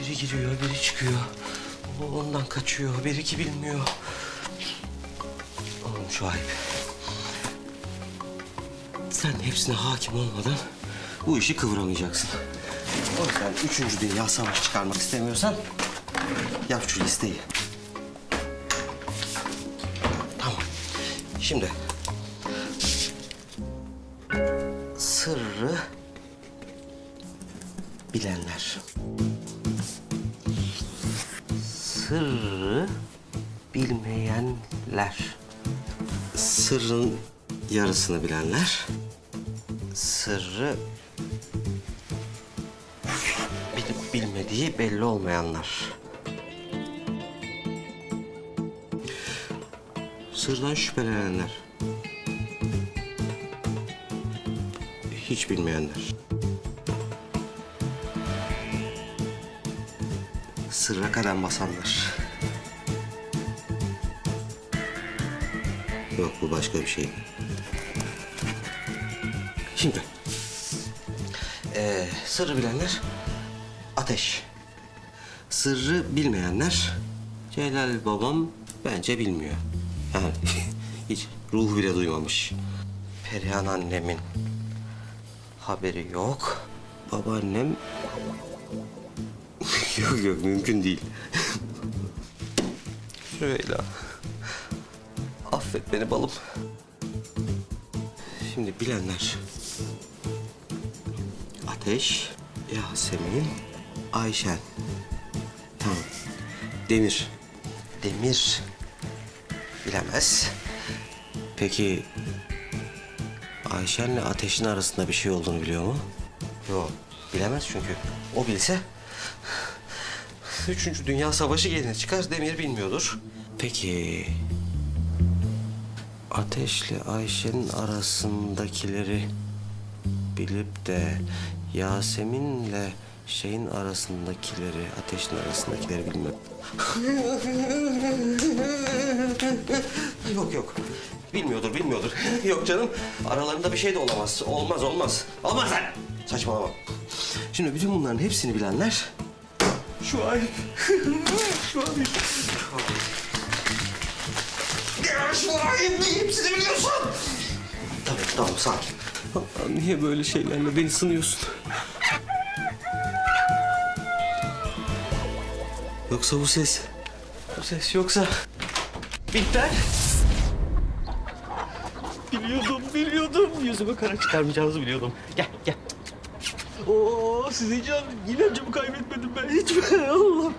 Biri giriyor, biri çıkıyor. O ondan kaçıyor, biri ki bilmiyor. Oğlum şu. Sen hepsine hakim olmadan bu işi kıvıramayacaksın. O yüzden üçüncü dünya savaşı çıkarmak istemiyorsan yap şu listeyi. Tamam. Şimdi sırrı bilenler. Sırrı bilmeyenler. Sırrın yarısını bilenler. Sırrı bilip bilmediği belli olmayanlar. Sırdan şüphelenenler. Hiç bilmeyenler. Sırra kadem basanlar. Yok bu başka bir şey. Şimdi. Ee, sırrı bilenler ateş. Sırrı bilmeyenler Celal babam bence bilmiyor. Yani hiç ruhu bile duymamış. Perihan annemin haberi yok. Babaannem yok yok mümkün değil. Süheyla. Affet beni balım. Şimdi bilenler. Ateş, Yasemin, Ayşen. Tamam. Demir. Demir. Bilemez. Peki Ayşen'le Ateş'in arasında bir şey olduğunu biliyor mu? Yok. Bilemez çünkü. O bilse Üçüncü Dünya Savaşı geline çıkar. Demir bilmiyordur. Peki Ateş'le Ayşe'nin arasındakileri bilip de Yasemin'le şeyin arasındakileri, Ateş'in arasındakileri bilmem. yok yok. Bilmiyordur, bilmiyordur. yok canım. Aralarında bir şey de olamaz. Olmaz, olmaz. Olmaz lan. Saçmalama. Şimdi bütün bunların hepsini bilenler... Şu ayıp. Şu ayıp. Ya şu ayıp. Hepsini biliyorsun. Tamam, tamam. Sakin. Allah'ım niye böyle şeylerle beni sınıyorsun? Yoksa bu ses... Bu ses yoksa... Bihter. Biliyordum, biliyordum. Yüzüme kara çıkarmayacağınızı biliyordum. Gel, gel. Oo, size can. Inancımı kaybetmedim ben hiç. Allah. Tamam.